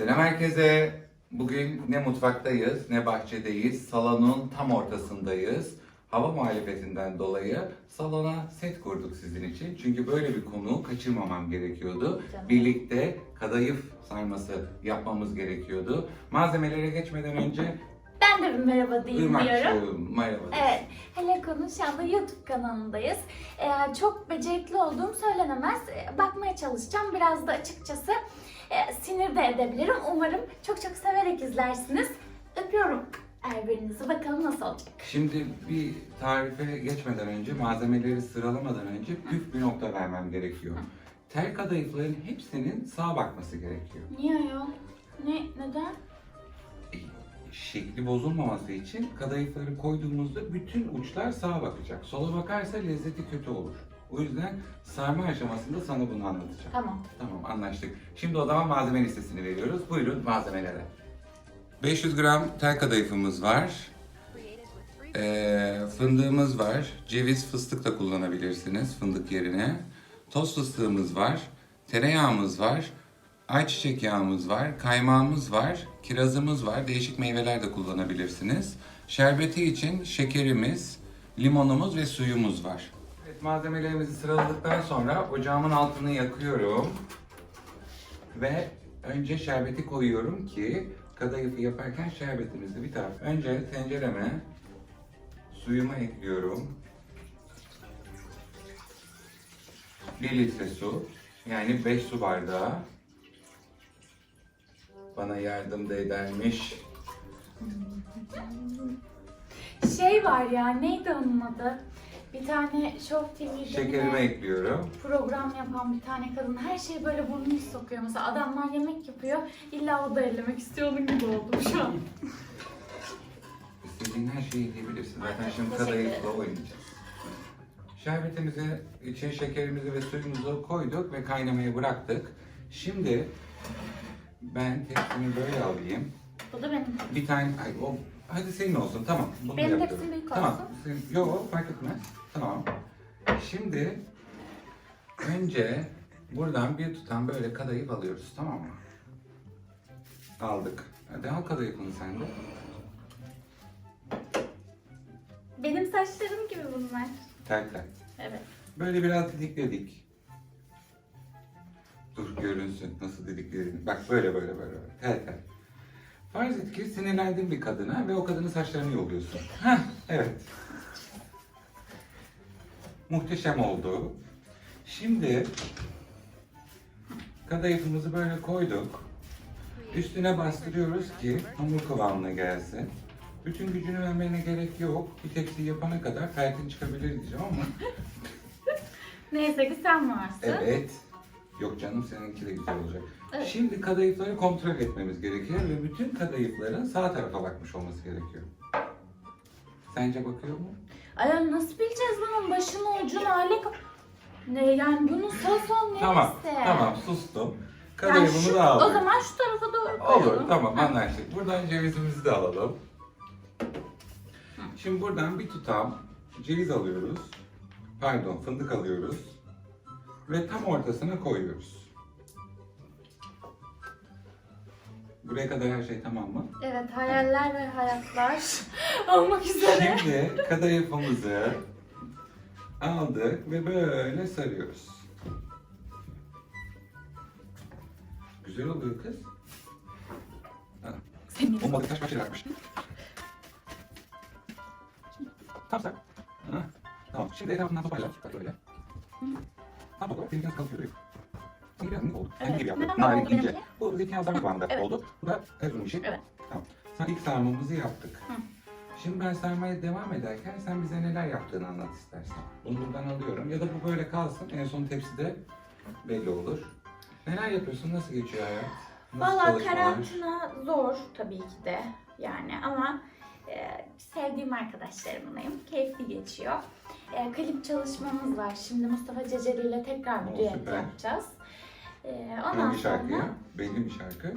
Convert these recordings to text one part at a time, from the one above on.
Selam herkese. Bugün ne mutfaktayız ne bahçedeyiz. Salonun tam ortasındayız. Hava muhalefetinden dolayı salona set kurduk sizin için. Çünkü böyle bir konu kaçırmamam gerekiyordu. Canım. Birlikte kadayıf sarması yapmamız gerekiyordu. Malzemelere geçmeden önce Ben de bir merhaba diyeyim diyorum. Irmak'cığım merhaba. Evet, hele konu şu anda YouTube kanalındayız. Ee, çok becerikli olduğum söylenemez. Ee, bakmaya çalışacağım. Biraz da açıkçası e, sinir de edebilirim. Umarım çok çok severek izlersiniz. Öpüyorum her birinizi. Bakalım nasıl olacak. Şimdi bir tarife geçmeden önce, malzemeleri sıralamadan önce püf bir nokta vermem gerekiyor. Tel kadayıfların hepsinin sağa bakması gerekiyor. Niye ya? Ne, neden? Şekli bozulmaması için kadayıfları koyduğumuzda bütün uçlar sağa bakacak. Sola bakarsa lezzeti kötü olur. O yüzden sarma aşamasında sana bunu anlatacağım. Tamam. Tamam anlaştık. Şimdi o zaman malzeme listesini veriyoruz. Buyurun malzemelere. 500 gram tel kadayıfımız var. Ee, fındığımız var. Ceviz fıstık da kullanabilirsiniz fındık yerine. Toz fıstığımız var. Tereyağımız var. Ayçiçek yağımız var. Kaymağımız var. Kirazımız var. Değişik meyveler de kullanabilirsiniz. Şerbeti için şekerimiz, limonumuz ve suyumuz var. Evet, malzemelerimizi sıraladıktan sonra ocağımın altını yakıyorum. Ve önce şerbeti koyuyorum ki kadayıfı yaparken şerbetimiz de bir taraf. Önce tencereme suyumu ekliyorum. 1 litre su. Yani 5 su bardağı. Bana yardım da edermiş. Şey var ya, neydi onun adı? Bir tane Show TV'de Şekerimi ne ekliyorum. program yapan bir tane kadın her şeyi böyle burnunu sokuyor. Mesela adamlar yemek yapıyor, illa o da ellemek istiyor onun gibi oldum şu an. İstediğin her şeyi ekleyebilirsin. Zaten Aynen, şimdi teşekkür kadayıfla ederim. oynayacağız. Şerbetimizi, içine şekerimizi ve suyumuzu koyduk ve kaynamaya bıraktık. Şimdi ben tepsimi böyle alayım. Bu da benim. Bir tane, ay o, hadi senin olsun tamam. Bunu Benim yapıyorum. tepsim büyük Tamam. olsun. Senin, yok fark etmez. Tamam. Şimdi önce buradan bir tutam böyle kadayıf alıyoruz tamam mı? Aldık. Hadi al kadayıfını sen de. Benim saçlarım gibi bunlar. Tel tel. Evet. Böyle biraz didikledik. Dur görünsün nasıl didiklediğini. Bak böyle böyle böyle. böyle. Tel tel. Farz et ki sinirlendin bir kadına ve o kadının saçlarını yoluyorsun. Heh, evet. Muhteşem oldu. Şimdi kadayıfımızı böyle koyduk. Üstüne bastırıyoruz ki hamur kıvamına gelsin. Bütün gücünü vermene gerek yok. Bir tepsi yapana kadar feltin çıkabilir diyeceğim ama Neyse ki sen varsın. Evet. Yok canım seninki de güzel olacak. Evet. Şimdi kadayıfları kontrol etmemiz gerekiyor ve bütün kadayıfların sağ tarafa bakmış olması gerekiyor. Sence bakıyor mu? Ay nasıl bileceğiz bunun başını ucunu hale kap- Ne yani bunun sağ sol neresi? Tamam, tamam sustum. Yani Kadayıfımı şu, da aldık. o zaman şu tarafa doğru koyalım. Olur, tamam anlaştık. Buradan cevizimizi de alalım. Şimdi buradan bir tutam ceviz alıyoruz. Pardon, fındık alıyoruz. Ve tam ortasına koyuyoruz. Buraya kadar her şey tamam mı? Evet hayaller ve hayatlar olmak üzere. Şimdi kadayıfımızı aldık ve böyle sarıyoruz. Güzel oluyor kız. Ha, Senin Olmadı başı yapmış. Tam sak. Ha, Tamam. Şimdi etrafından toparla. Bak böyle. Tam kalkıyor. Sanki biraz minik oldu. Evet. Kendi gibi yaptı. Narin ince. Bu zeytinyağı sarma kıvamında Evet. oldu. Bu da Erzurum işi. Evet. Tamam. Sen ilk sarmamızı yaptık. Hı. Şimdi ben sarmaya devam ederken sen bize neler yaptığını anlat istersen. Bunu buradan alıyorum. Ya da bu böyle kalsın. En son tepside belli olur. Neler yapıyorsun? Nasıl geçiyor hayat? Valla karantina zor tabii ki de yani ama e, sevdiğim arkadaşlarımlayım. Keyifli geçiyor. E, klip çalışmamız var. Şimdi Mustafa Ceceli ile tekrar bir düet süper. yapacağız. E, ondan Hangi sonra şarkıya? Belli bir şarkı.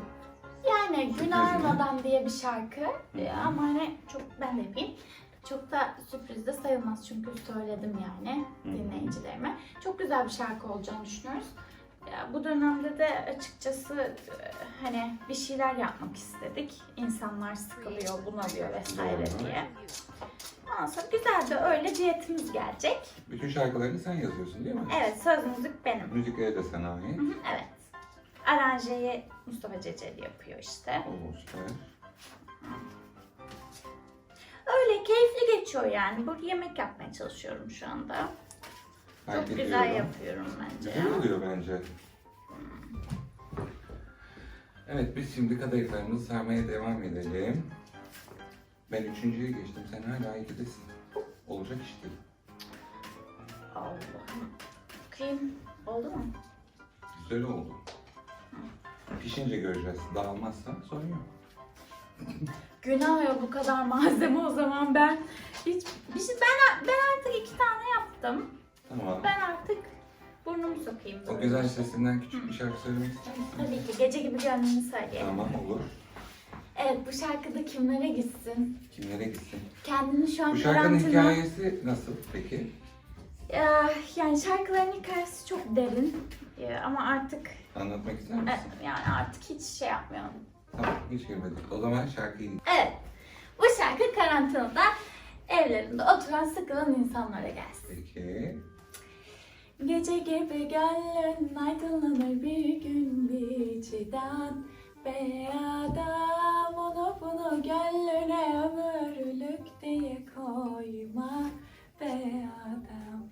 yani Gün Ağarmadan diye bir şarkı E, ama hani çok ben de yapayım. Çok da sürpriz de sayılmaz çünkü söyledim yani hı. dinleyicilerime. Çok güzel bir şarkı olacağını düşünüyoruz. Ya bu dönemde de açıkçası e, hani bir şeyler yapmak istedik. İnsanlar sıkılıyor, bunalıyor vesaire diye. Ondan sonra güzel de öyle diyetimiz gelecek. Bütün şarkılarını sen yazıyorsun değil mi? Evet söz müzik benim. Müzikleri de sana ait. Hı hı, Evet. Aranjeyi Mustafa Ceceli yapıyor işte. Oo süper. Öyle keyifli geçiyor yani. Burada yemek yapmaya çalışıyorum şu anda. Fark Çok güzel ediyorum. yapıyorum bence. Güzel oluyor bence. Evet biz şimdi kadayıflarımızı sarmaya devam edelim. Ben üçüncüye geçtim. Sen hala ikidesin. Olacak iş değil. Allah'ım. Bakayım. Oldu mu? Güzel oldu. Pişince göreceğiz. Dağılmazsa sorun yok. Günah ya bu kadar malzeme o zaman ben hiç bir şey ben ben artık iki tane yaptım. Tamam. Ben artık burnumu sokayım. O böyle. güzel sesinden küçük bir şarkı söylemek ister misin? Tabii ki gece gibi gönlünü söyleyeyim. Tamam olur. Evet bu şarkıda kimlere gitsin? Kimlere gitsin? Kendini şu an Bu şarkının karantina... hikayesi nasıl peki? Ya, yani şarkıların hikayesi çok derin. Ya, ama artık Anlatmak ister e, misin? yani artık hiç şey yapmıyorum. Tamam hiç girmedik. O zaman şarkıyı Evet. Bu şarkı karantinada evlerinde oturan sıkılan insanlara gelsin. Peki. Gece gibi gönlün aydınlanır bir gün biçiden Be adam onu bunu gönlüne ömürlük diye koyma Be adam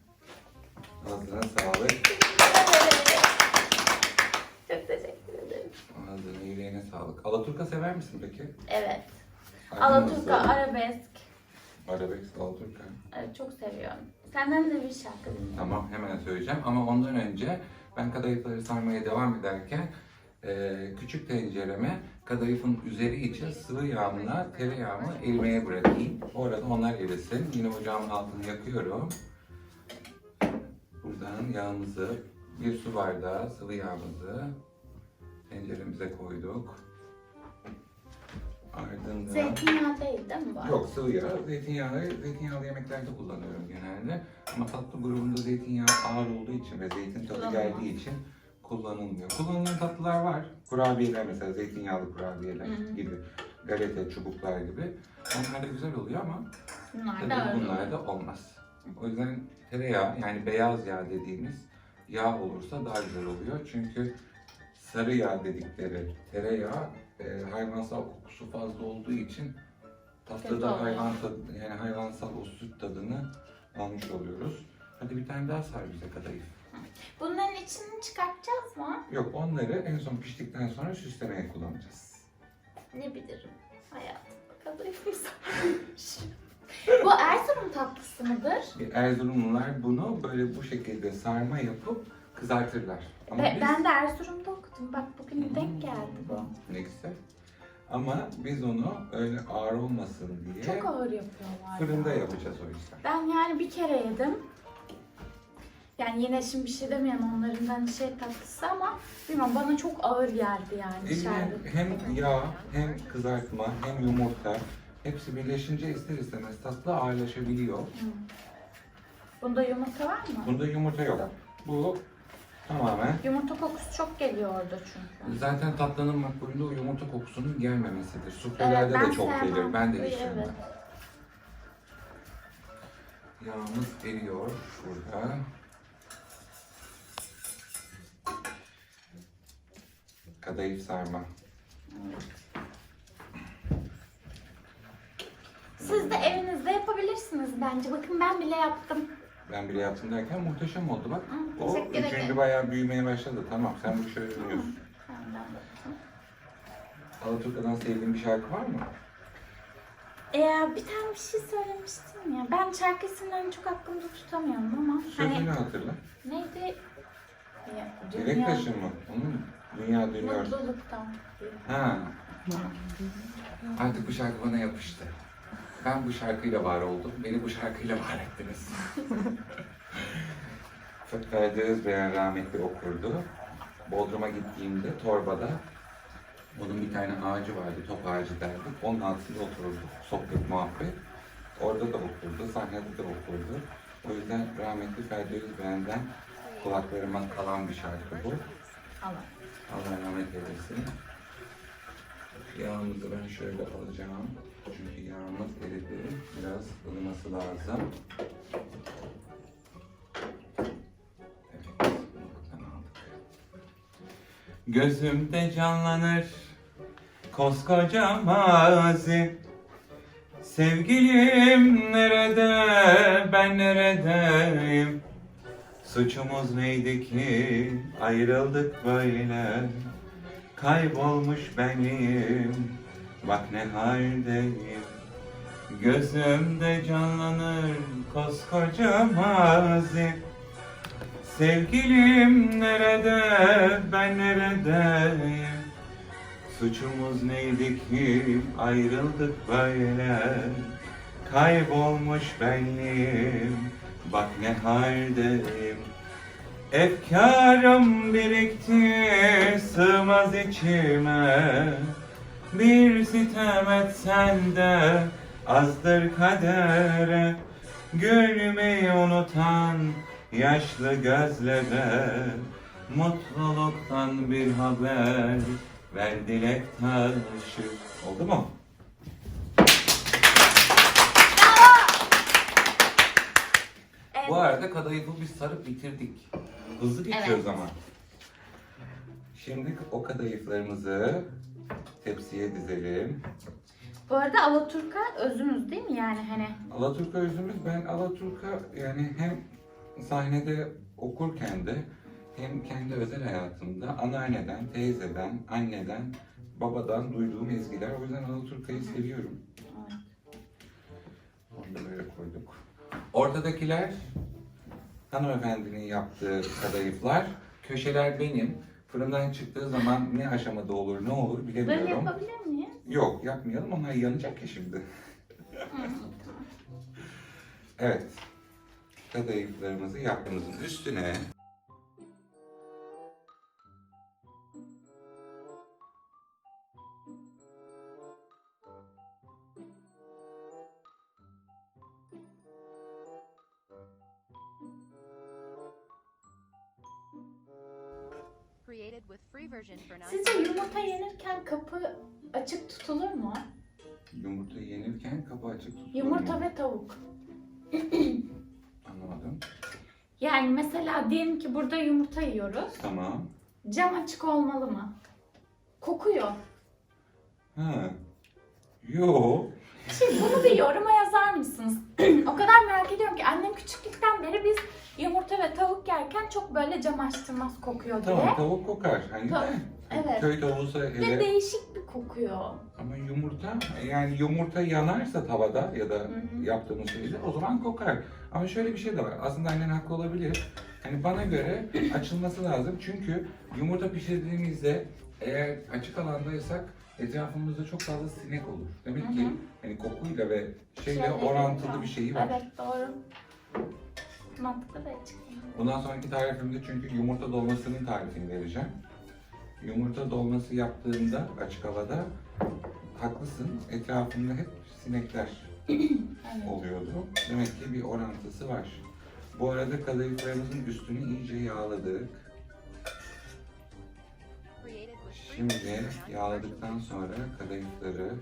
Ağzına sağlık. Çok teşekkür ederim. Ağzına yüreğine sağlık. Alaturka sever misin peki? Evet. Aydın Alaturka, nasıl? arabesk. Arabesk, Alaturka. Evet, çok seviyorum. Senden de bir şarkı dinleyelim. Tamam hemen söyleyeceğim ama ondan önce ben kadayıfları sarmaya devam ederken e, küçük tencereme kadayıfın üzeri için sıvı yağımla tereyağımı erimeye bırakayım. Bu arada onlar erisin. Yine ocağımın altını yakıyorum. Buradan yağımızı, bir su bardağı sıvı yağımızı tenceremize koyduk. Ardından... Zeytinyağı değil değil mi bu? Yok sıvı yağ. Zeytinyağı, zeytinyağlı yemeklerde kullanıyorum genelde. Ama tatlı grubunda zeytinyağı ağır olduğu için ve zeytin tadı Kullanılmaz. geldiği için kullanılmıyor. Kullanılan tatlılar var. Kurabiyeler mesela zeytinyağlı kurabiyeler Hı hı. gibi. Galeta, çubuklar gibi. Onlar da güzel oluyor ama Bunlar tabii öyle. bunlar da olmaz. O yüzden tereyağı yani beyaz yağ dediğimiz yağ olursa daha güzel oluyor. Çünkü sarı yağ dedikleri tereyağı e, hayvansal kokusu fazla olduğu için oluyor. hayvan tadı, yani hayvansal o süt tadını almış oluyoruz. Hadi bir tane daha sar bize kadayıf. Bunların içini çıkartacağız mı? Yok onları en son piştikten sonra süslemeye kullanacağız. Ne bilirim hayatım. Kadayıfımız Bu Erzurum tatlısı mıdır? Erzurumlular bunu böyle bu şekilde sarma yapıp kızartırlar. Ama Be- biz- Ben de Erzurum'da okudum. Bak bugün denk geldi bu. Ne güzel. Ama biz onu öyle ağır olmasın diye Çok ağır yapıyorlar. fırında ya. yapacağız o yüzden. Ben yani bir kere yedim. Yani yine şimdi bir şey demeyeyim onlarından şey tatlısı ama bilmiyorum bana çok ağır geldi yani Eline şerbet. hem yağ, hem kızartma, hem yumurta hepsi birleşince ister istemez tatlı ağırlaşabiliyor. Bunda yumurta var mı? Bunda yumurta yok. Bu tamamen Yumurta kokusu çok geliyordu çünkü. zaten tatlının makbulünde o yumurta kokusunun gelmemesidir. Suflelerde Evet, ben de çok sevmem. gelir. Ben de hiç sevmem. evet. Yağımız eriyor burada. Kadayıf sarma. Siz de evinizde yapabilirsiniz bence. Bakın ben bile yaptım. Ben bile yaptım derken muhteşem oldu bak. Hı, O teşekkür ederim. üçüncü bayağı büyümeye başladı. Tamam sen bu. Senden bakayım. Alaturka'dan sevdiğin bir şarkı var mı? Ee, bir tane bir şey söylemiştin ya. Ben şarkı isimlerini çok aklımda tutamıyorum ama Sözünü hani hatırla. neydi? Ya, Dilek taşı mı? Onun dünya dönüyor. Mutluluktan. Ha. Artık bu şarkı bana yapıştı. Ben bu şarkıyla var oldum. Beni bu şarkıyla var ettiniz. Ferdi Özbeğen rahmetli okurdu. Bodrum'a gittiğimde Torba'da onun bir tane ağacı vardı, top ağacı derdik. Onun altında otururdu, sohbet muhabbet. Orada da okurdu, sahnede de okurdu. O yüzden rahmetli Ferdi Özbeğen'den kulaklarıma kalan bir şarkı bu. Allah. Allah rahmet eylesin. Yağımızı ben şöyle alacağım. Çünkü yağımız eridi. Biraz ılıması lazım. Gözümde canlanır koskoca mazi. Sevgilim nerede, ben neredeyim? Suçumuz neydi ki? Ayrıldık böyle. Kaybolmuş benim bak ne haldeyim. Gözümde canlanır koskoca mazi. Sevgilim nerede ben neredeyim? Suçumuz neydi ki ayrıldık böyle? Kaybolmuş benim bak ne haldeyim. Efkarım birikti sığmaz içime Bir sitem etsen de azdır kadere Gülmeyi unutan yaşlı gözlere Mutluluktan bir haber ver dilek taşı Oldu mu? Evet. Bu arada kadayıfı biz sarıp bitirdik. Hızlı geçiyoruz ama. Şimdi o kadayıflarımızı tepsiye dizelim. Bu arada Alaturka özümüz değil mi yani hani? Alaturka özümüz ben Alaturka yani hem sahnede okurken de hem kendi özel hayatımda anneanneden, teyzeden, anneden, babadan duyduğum ezgiler. O yüzden Alaturka'yı seviyorum. Onu da böyle koyduk. Ortadakiler hanımefendinin yaptığı kadayıflar. Köşeler benim. Fırından çıktığı zaman ne aşamada olur, ne olur Böyle bilemiyorum. yapabilir miyiz? Yok yapmayalım onlar yanacak ya şimdi. Evet. Kadayıflarımızı yaptığımızın üstüne Sizce yumurta yenirken kapı açık tutulur mu? yumurta yenirken kapı açık tutulur Yumurta mu? ve tavuk. Anlamadım. Yani mesela diyelim ki burada yumurta yiyoruz. Tamam. Cam açık olmalı mı? Kokuyor. Ha. Yo. Şimdi bunu bir yoruma yazar mısınız? o kadar merak ediyorum ki annem küçüklükten beri biz yumurta ve tavuk yerken çok böyle cam açtırmaz kokuyor diye. Tamam tavuk kokar. Hani Ta- de. evet. Köy tavuğuysa Ve hele. değişik bir kokuyor. Ama yumurta yani yumurta yanarsa tavada ya da hı. yaptığımız şeyde o zaman kokar. Ama şöyle bir şey de var. Aslında annen haklı olabilir. Hani bana göre açılması lazım. Çünkü yumurta pişirdiğimizde eğer açık alandaysak etrafımızda çok fazla sinek olur. Demek Hı ki hı. hani kokuyla ve şeyle Şöyle orantılı bir şeyi var. Evet doğru. Mantıklı ve açık. Bundan sonraki tarifimde çünkü yumurta dolmasının tarifini vereceğim. Yumurta dolması yaptığımda açık havada haklısın. Etrafımda hep sinekler oluyordu. Demek ki bir orantısı var. Bu arada kadayıflarımızın üstünü iyice yağladık. Şimdi yağladıktan sonra kadayıfları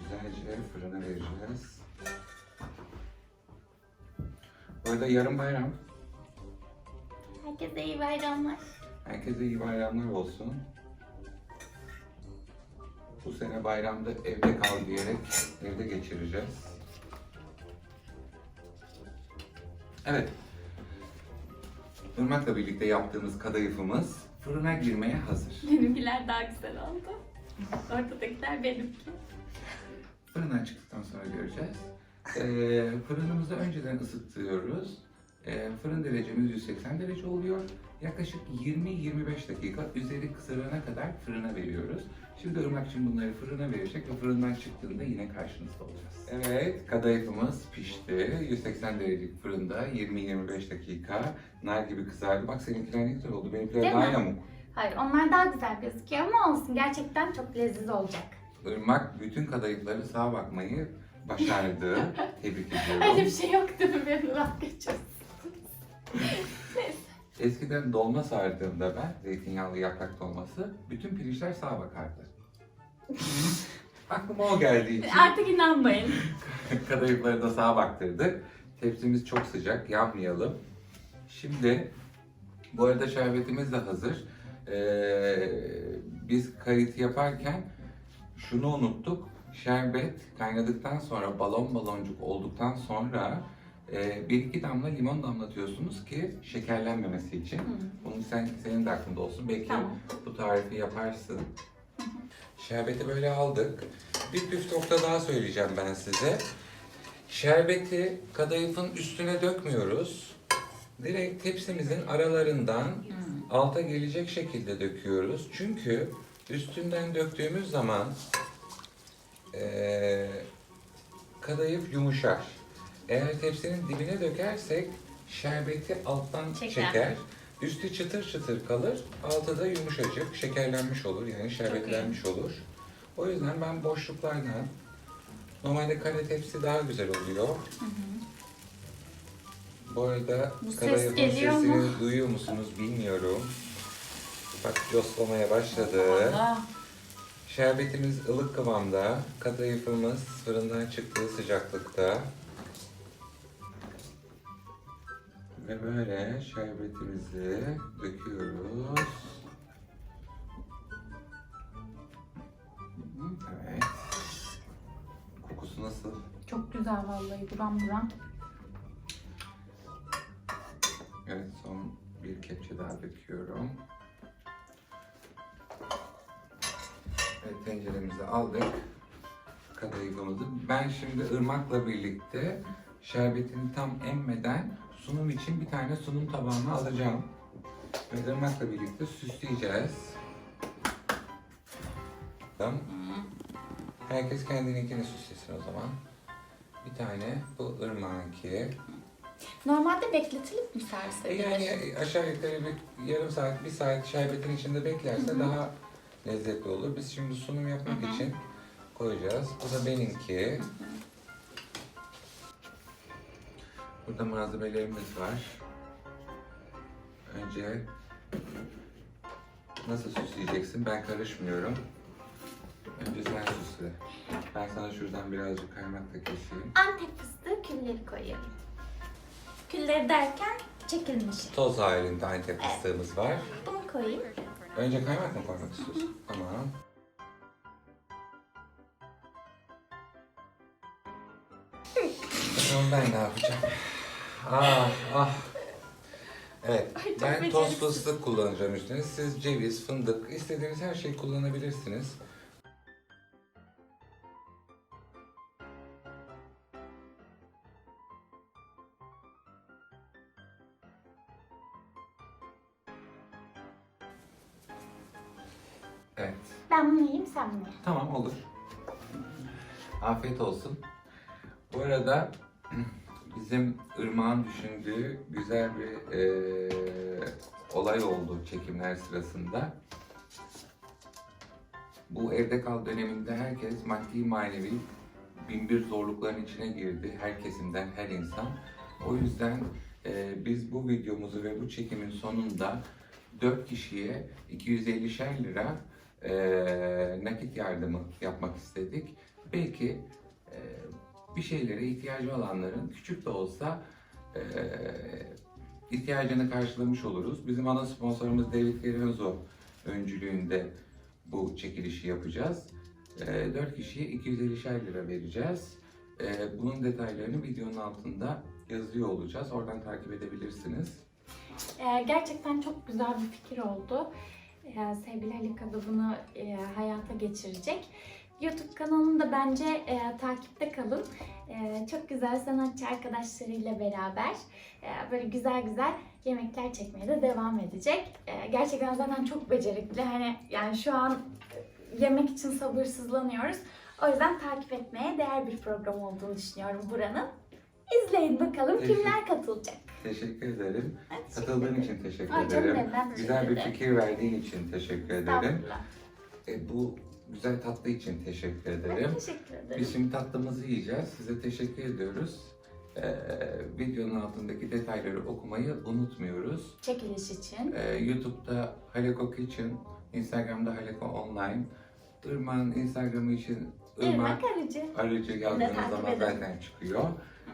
güzelce fırına vereceğiz. Arada yarın bayram. Herkese iyi bayramlar. Herkese iyi bayramlar olsun. Bu sene bayramda evde kal diyerek evde geçireceğiz. Evet. Irmak'la birlikte yaptığımız kadayıfımız fırına girmeye hazır. Benimkiler daha güzel oldu. Ortadakiler benimki. Fırından çıktıktan sonra göreceğiz. Ee, fırınımızı önceden ısıtıyoruz. Ee, fırın derecemiz 180 derece oluyor. Yaklaşık 20-25 dakika üzeri kızarana kadar fırına veriyoruz. Şimdi Irmak için bunları fırına verecek ve fırından çıktığında yine karşınızda olacağız. Evet, kadayıfımız pişti. 180 derecelik fırında 20-25 dakika. Nar gibi kızardı. Bak seninkiler ne güzel oldu. Benimkiler Değil daha mi? yamuk. Hayır onlar daha güzel gözüküyor ama olsun gerçekten çok lezzetli olacak. Irmak bütün kadayıfları sağa bakmayı başardı. Tebrik ediyorum. Öyle bir şey yok değil mi? Beni vazgeçiyorsun. Neyse. Eskiden dolma sardığımda ben, zeytinyağlı yaprak dolması, bütün pirinçler sağa bakardı. Aklıma o geldiği için Artık inanmayın. kadayıfları da sağa baktırdık. Tepsimiz çok sıcak, yanmayalım. Şimdi, bu arada şerbetimiz de hazır. Ee, biz kayıt yaparken şunu unuttuk. Şerbet kaynadıktan sonra, balon baloncuk olduktan sonra e, bir iki damla limon damlatıyorsunuz ki şekerlenmemesi için. Bunu sen senin de aklında olsun. Belki Tamam. bu tarifi yaparsın. Şerbeti böyle aldık. Bir püf nokta daha söyleyeceğim ben size. Şerbeti kadayıfın üstüne dökmüyoruz. Direkt tepsimizin aralarından alta gelecek şekilde döküyoruz. Çünkü üstünden döktüğümüz zaman eee, kadayıf yumuşar. Eğer tepsinin dibine dökersek şerbeti alttan Çeker. çeker. Üstü çıtır çıtır kalır, altı da yumuşacık, şekerlenmiş olur yani şerbetlenmiş olur. O yüzden ben boşluklardan, normalde kare tepsi daha güzel oluyor. Bu arada Bu ses kadayıfın geliyor sesini mu? duyuyor musunuz bilmiyorum. Bak yoslamaya başladı. Allah. Şerbetimiz ılık kıvamda, kadayıfımız fırından çıktığı sıcaklıkta. Ve böyle şerbetimizi döküyoruz. Evet. Kokusu nasıl? Çok güzel vallahi buram buram. Evet son bir kepçe daha döküyorum. Tenceremizi aldık. Kadayıfımızı. Ben şimdi ırmakla birlikte şerbetini tam emmeden sunum için bir tane sunum tabağına alacağım. Ve ırmakla birlikte süsleyeceğiz. Herkes kendininkini süslesin o zaman. Bir tane bu ırmağınki. Normalde bekletilip mi servis edilir? Yani aşağı yukarı bir yarım saat, bir saat şerbetin içinde beklerse daha lezzetli olur. Biz şimdi sunum yapmak için koyacağız. Bu da benimki. Burada malzemelerimiz var. Önce nasıl süsleyeceksin? Ben karışmıyorum. Önce sen süsle. Ben sana şuradan birazcık kaymak da keseyim. Antep fıstığı külleri koyuyorum. Külleri derken çekilmişi. Toz halinde Antep fıstığımız var. Bunu koyayım. Önce kaymak mı koymak istiyorsun? Tamam. Bakalım ben ne yapacağım? Ah ah. Evet, Ay, çok ben toz beceriksiz. fıstık kullanacağım üstüne. Siz ceviz, fındık, istediğiniz her şeyi kullanabilirsiniz. Tamam olur. Afiyet olsun. Bu arada bizim Irmak'ın düşündüğü güzel bir eee, olay oldu çekimler sırasında. Bu evde kal döneminde herkes maddi manevi binbir zorlukların içine girdi. Her kesimden her insan. O yüzden eee, biz bu videomuzu ve bu çekimin sonunda 4 kişiye 250'şer lira eee, nakit yardımı yapmak istedik. Belki eee, bir şeylere ihtiyacı olanların küçük de olsa eee, ihtiyacını karşılamış oluruz. Bizim ana sponsorumuz David Gerenzo öncülüğünde bu çekilişi yapacağız. Eee 4 kişiye 250'şer lira vereceğiz. Eee, bunun detaylarını videonun altında yazıyor olacağız. Oradan takip edebilirsiniz. Gerçekten çok güzel bir fikir oldu. Ee, sevgili Ali Kadı bunu e, hayata geçirecek. YouTube kanalında bence e, takipte kalın. E, çok güzel sanatçı arkadaşlarıyla beraber e, böyle güzel güzel yemekler çekmeye de devam edecek. E, gerçekten zaten çok becerikli. Hani yani şu an e, yemek için sabırsızlanıyoruz. O yüzden takip etmeye değer bir program olduğunu düşünüyorum buranın. İzleyin bakalım Teşekkür- kimler katılacak. Teşekkür ederim. Hadi Katıldığın için teşekkür Ay, ederim. benim, Güzel bir ederim. fikir verdiğin için teşekkür ederim. E, bu güzel tatlı için teşekkür ederim. Ben teşekkür ederim. Biz şimdi tatlımızı yiyeceğiz. Size teşekkür ediyoruz. Ee, videonun altındaki detayları okumayı unutmuyoruz. Çekiliş için. Ee, YouTube'da Haleko Kitchen, Instagram'da Haleko Online, Irmak'ın Instagram'ı için Irmak Irmak aracı yazdığınız zaman ederim. zaten çıkıyor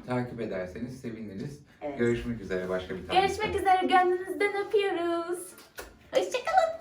takip ederseniz seviniriz. Evet. Görüşmek üzere başka bir tane. Görüşmek üzere gönlünüzden öpüyoruz. Hoşçakalın.